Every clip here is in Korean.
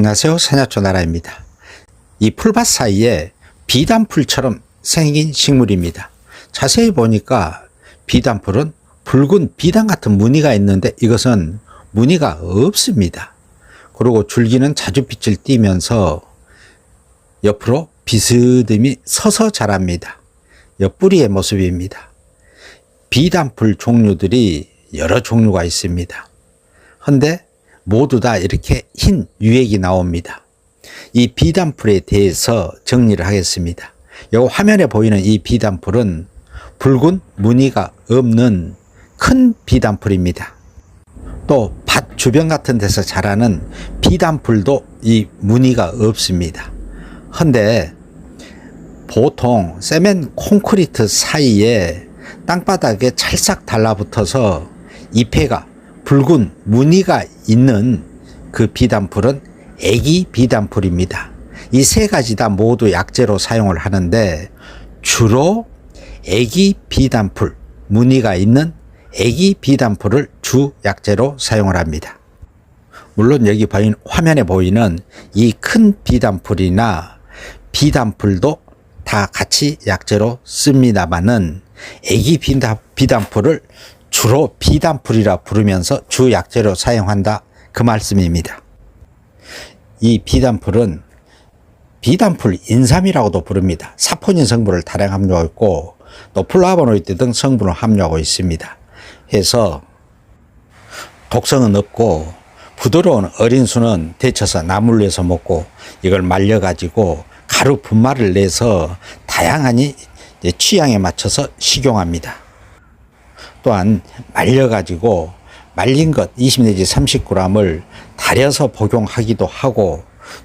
안녕하세요. 산야초 나라입니다. 이 풀밭 사이에 비단풀처럼 생긴 식물입니다. 자세히 보니까 비단풀은 붉은 비단 같은 무늬가 있는데 이것은 무늬가 없습니다. 그리고 줄기는 자주 빛을 띠면서 옆으로 비스듬히 서서 자랍니다. 옆뿌리의 모습입니다. 비단풀 종류들이 여러 종류가 있습니다. 헌데 모두 다 이렇게 흰 유액이 나옵니다. 이 비단풀에 대해서 정리를 하겠습니다. 요 화면에 보이는 이 비단풀은 붉은 무늬가 없는 큰 비단풀입니다. 또 밭 주변 같은 데서 자라는 비단풀도 이 무늬가 없습니다. 헌데 보통 세멘 콘크리트 사이에 땅바닥에 찰싹 달라붙어서 잎에가 붉은 무늬가 있는 그 비단풀은 애기 비단풀입니다. 이 세 가지 다 모두 약재로 사용을 하는데 주로 애기 비단풀, 무늬가 있는 애기 비단풀을 주 약재로 사용을 합니다. 물론 여기 보인 화면에 보이는 이 큰 비단풀이나 비단풀도 다 같이 약재로 씁니다만은 애기 비단, 비단풀을 주로 비단풀이라 부르면서 주 약재로 사용한다 그 말씀입니다. 이 비단풀은 비단풀 인삼이라고도 부릅니다. 사포닌 성분을 다량 함유하고 있고 또 플라보노이드 등 성분을 함유하고 있습니다. 해서 독성은 없고 부드러운 어린 수는 데쳐서 나물 내서 먹고 이걸 말려가지고 가루 분말을 내서 다양하니 취향에 맞춰서 식용합니다. 또한 말려가지고 말린 것 20 내지 30g을 달여서 복용하기도 하고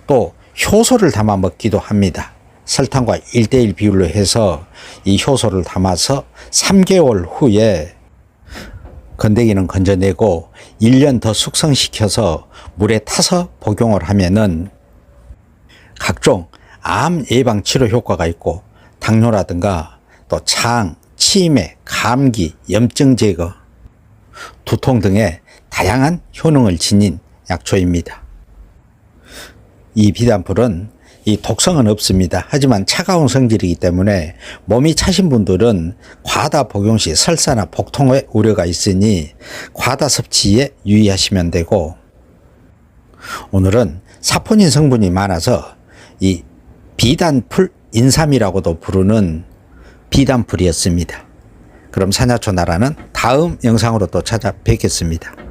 또 효소를 담아 먹기도 합니다. 설탕과 1대1 비율로 해서 이 효소를 담아서 3개월 후에 건더기는 건져내고 1년 더 숙성시켜서 물에 타서 복용을 하면은 각종 암 예방 치료 효과가 있고 당뇨라든가 또 장, 치매, 감기, 염증 제거, 두통 등의 다양한 효능을 지닌 약초입니다. 이 비단풀은 이 독성은 없습니다. 하지만 차가운 성질이기 때문에 몸이 차신 분들은 과다 복용 시 설사나 복통의 우려가 있으니 과다 섭취에 유의하시면 되고 오늘은 사포닌 성분이 많아서 이 비단풀 인삼이라고도 부르는 비단풀이었습니다. 그럼 사냐초 나라는 다음 영상으로 또 찾아뵙겠습니다.